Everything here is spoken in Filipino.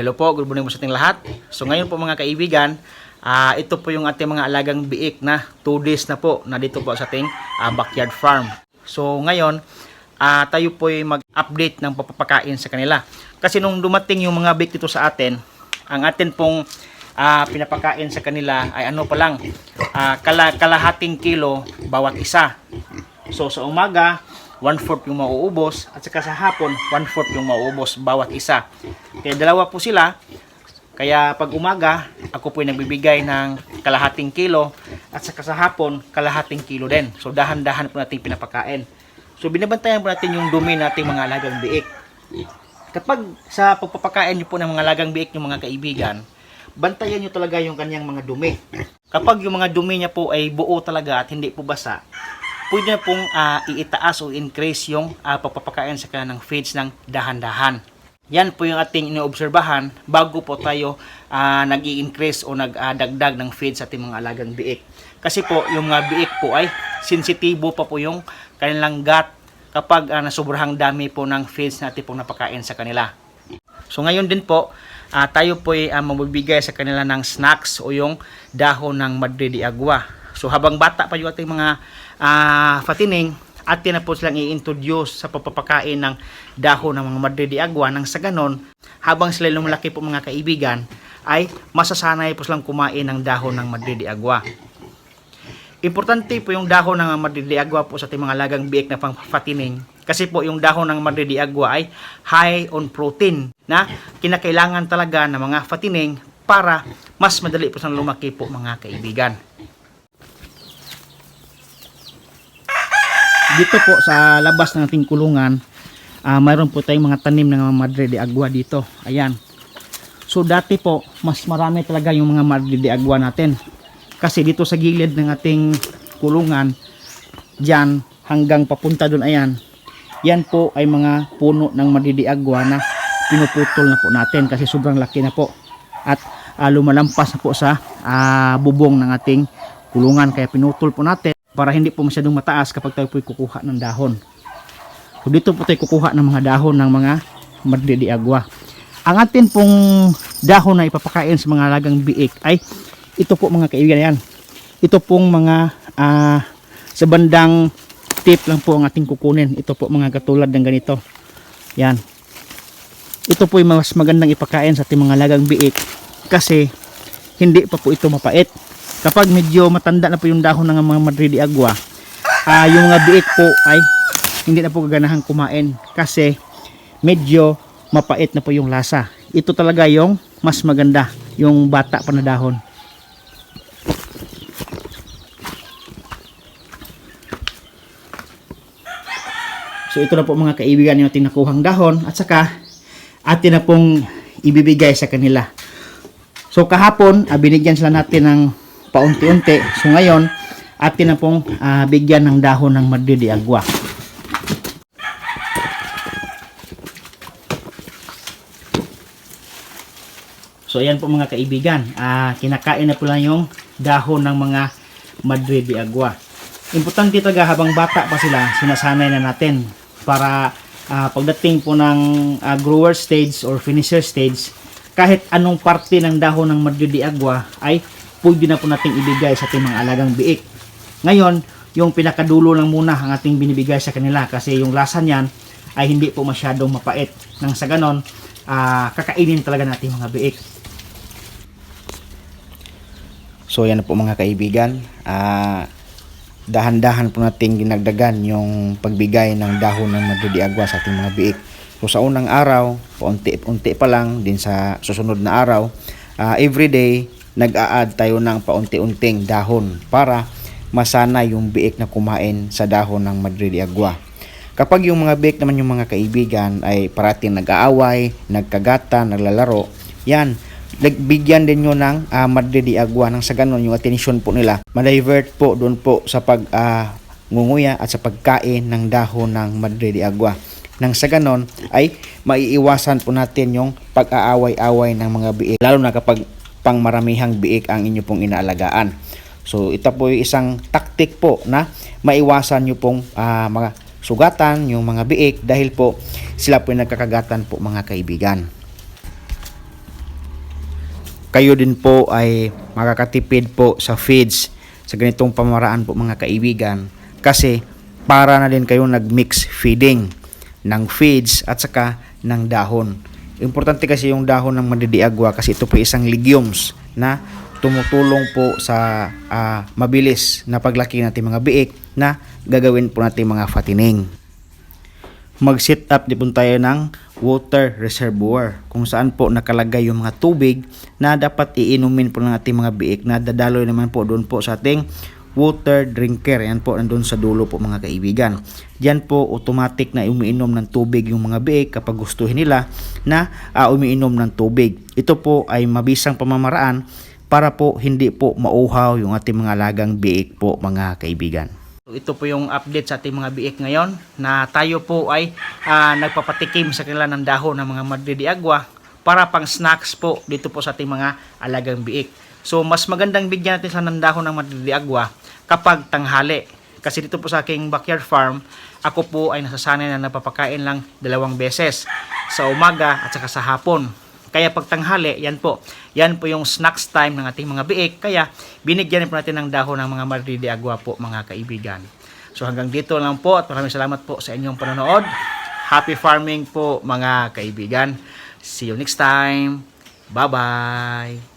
hello po, good morning po sa ating lahat. So ngayon po mga kaibigan, ah, ito po yung ating mga alagang biik na 2 days na po na dito po sa ating ah, backyard farm. So ngayon, ah, tayo po ay mag-update ng papapakain sa kanila. Kasi nung dumating yung mga biik dito sa atin, ang atin pong ah, pinapakain sa kanila ay ano pa lang, ah, kala, kalahating kilo bawat isa. So sa umaga, 1/4 yung mauubos at saka sa hapon 1/4 yung mauubos bawat isa. Kaya dalawa po sila. Kaya pag umaga, ako po ay nagbibigay ng kalahating kilo at sa hapon kalahating kilo din. So dahan-dahan po natin pinapakain. So binabantayan po natin yung dumi nating mga alagang biik. Kapag sa pagpapakain niyo po ng mga alagang biik yung mga kaibigan, bantayan niyo talaga yung kanyang mga dumi. Kapag yung mga dumi niya po ay buo talaga at hindi po basa, pwede na pong ah, iitaas o increase yung ah, pagpapakain sa kanya feeds ng dahan-dahan. Yan po yung ating inoobserbahan bago po tayo ah, nag increase o nagdagdag ng feeds sa ating mga alagang biik. Kasi po, yung mga biik po ay sensitibo pa po yung kanilang gut kapag ah, nasobrahang dami po ng feeds na ating napakain sa kanila. So ngayon din po, ah, tayo po ay ah, magbibigay sa kanila ng snacks o yung dahon ng Madre de Agua. So habang bata pa yung ating mga ah, fatining, atin na po silang i-introduce sa papapakain ng dahon ng mga Madre de Agua nang sa ganon, habang sila lumalaki po mga kaibigan, ay masasanay po silang kumain ng dahon ng Madre de Agua. Importante po yung dahon ng Madre de Agua po sa ating mga lagang biik na pang fatining kasi po yung dahon ng Madre de Agua ay high on protein na kinakailangan talaga ng mga fatining para mas madali po silang lumaki po mga kaibigan. Dito po sa labas ng ating kulungan, ah, mayroon po tayong mga tanim ng Madre de Agua dito. Ayan. So dati po, mas marami talaga yung mga Madre de Agua natin. Kasi dito sa gilid ng ating kulungan, dyan hanggang papunta doon ayan, yan po ay mga puno ng Madre de Agua na pinuputol na po natin kasi sobrang laki na po. At ah, lumalampas na po sa ah, bubong ng ating kulungan kaya pinutol po natin para hindi po masyadong mataas kapag tayo po kukuha ng dahon. So dito po tayo kukuha ng mga dahon ng mga Agua. Ang atin pong dahon na ipapakain sa mga lagang biik ay ito po mga kaibigan yan. Ito pong mga ah, sa bandang tip lang po ang ating kukunin. Ito po mga katulad ng ganito. Yan. Ito po yung mas magandang ipakain sa ating mga lagang biik kasi hindi pa po ito mapait. Kapag medyo matanda na po yung dahon ng mga Madre de Agua, ah, yung mga biik po ay hindi na po gaganahan kumain kasi medyo mapait na po yung lasa. Ito talaga yung mas maganda, yung bata pa na dahon. So ito na po mga kaibigan yung ating nakuhang dahon at saka atin na pong ibibigay sa kanila. So kahapon, ah, binigyan sila natin ng paunti-unti. So ngayon, atin na pong ah, bigyan ng dahon ng Madre de Agua. So ayan po mga kaibigan, ah, kinakain na po lang yung dahon ng mga Madre de Agua. Importante talaga habang bata pa sila, sinasanay na natin para ah, pagdating po ng ah, grower stage or finisher stage, kahit anong parte ng dahon ng Madre de Agua ay pwede na po nating ibigay sa ating mga alagang biik. Ngayon, yung pinakadulo lang muna ang ating binibigay sa kanila kasi yung lasa niyan ay hindi po masyadong mapait. Nang sa ganon, ah, kakainin talaga natin mga biik. So yan na po mga kaibigan. Ah, dahan-dahan po nating ginagdagan yung pagbigay ng dahon ng Madre de Agua sa ating mga biik. So sa unang araw, paunti-unti pa lang din sa susunod na araw, ah, everyday nag-a-add tayo ng paunti-unting dahon para masana yung biik na kumain sa dahon ng Madre de Agua. Kapag yung mga biik naman yung mga kaibigan ay parating nag-aaway, nagkagata, naglalaro, yan, nagbigyan din nyo ng Madre de Agua nang sa ganun yung attention po nila. Ma-divert po doon po sa pag ah, ngunguya at sa pagkain ng dahon ng Madre de Agua. Nang sa ganon ay maiiwasan po natin yung pag-aaway-away ng mga biik. Lalo na kapag pang maramihang biik ang inyo pong inaalagaan so ito po yung isang taktik po na maiwasan nyo pong ah, mga sugatan yung mga biik dahil po sila po yung nagkakagatan po mga kaibigan kayo din po ay makakatipid po sa feeds sa ganitong pamaraan po mga kaibigan kasi para na din kayo nag-mix feeding ng feeds at saka ng dahon. Importante kasi yung dahon ng mandidiagwa kasi ito po isang legumes na tumutulong po sa ah, mabilis na paglaki natin mga biik na gagawin po natin mga fattening mag-set up di po tayo ng water reservoir kung saan po nakalagay yung mga tubig na dapat iinumin po ng ating mga biik na dadaloy naman po doon po sa ating water drinker. Yan po nandun sa dulo po mga kaibigan. Diyan po automatic na umiinom ng tubig yung mga biik kapag gustuhin nila na ah, umiinom ng tubig. Ito po ay mabisang pamamaraan para po hindi po mauhaw yung ating mga lagang biik po mga kaibigan. Ito po yung update sa ating mga biik ngayon na tayo po ay ah, nagpapatikim sa kanila ng dahon ng mga madridiagwa para pang snacks po dito po sa ating mga alagang biik. So mas magandang bigyan natin sa ng dahon ng madridiagwa kapag tanghali. Kasi dito po sa aking backyard farm, ako po ay nasasanay na napapakain lang dalawang beses sa umaga at saka sa hapon. Kaya pag tanghali, yan po. Yan po yung snacks time ng ating mga biik. Kaya binigyan po natin ng dahon ng mga Madrid de Agua po mga kaibigan. So hanggang dito lang po at maraming salamat po sa inyong panonood. Happy farming po mga kaibigan. See you next time. Bye-bye.